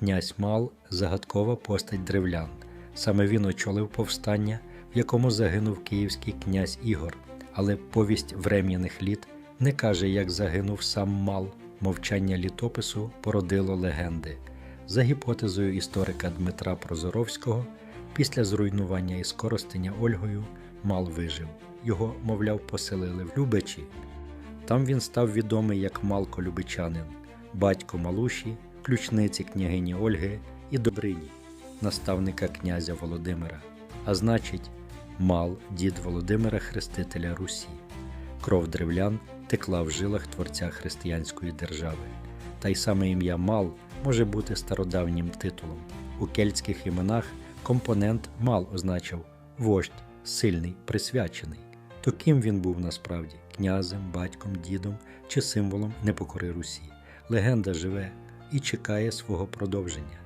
князь Мал загадкова постать древлян. Саме він очолив повстання, в якому загинув київський князь Ігор. Але повість врем'яних літ не каже, як загинув сам Мал. Мовчання літопису породило легенди. За гіпотезою історика Дмитра Прозоровського, після зруйнування і скоростення Ольгою Мал вижив. Його, мовляв, поселили в Любечі. Там він став відомий як Малко Любичанин, батько Малуші, ключниці княгині Ольги і Добрині, наставника князя Володимира, а значить, Мал, дід Володимира Хрестителя Русі. Кров древлян текла в жилах творця християнської держави. Та й саме ім'я Мал може бути стародавнім титулом. У кельтських іменах компонент Мал означав вождь, сильний, присвячений. То ким він був насправді князем, батьком, дідом чи символом непокори Русі? Легенда живе і чекає свого продовження.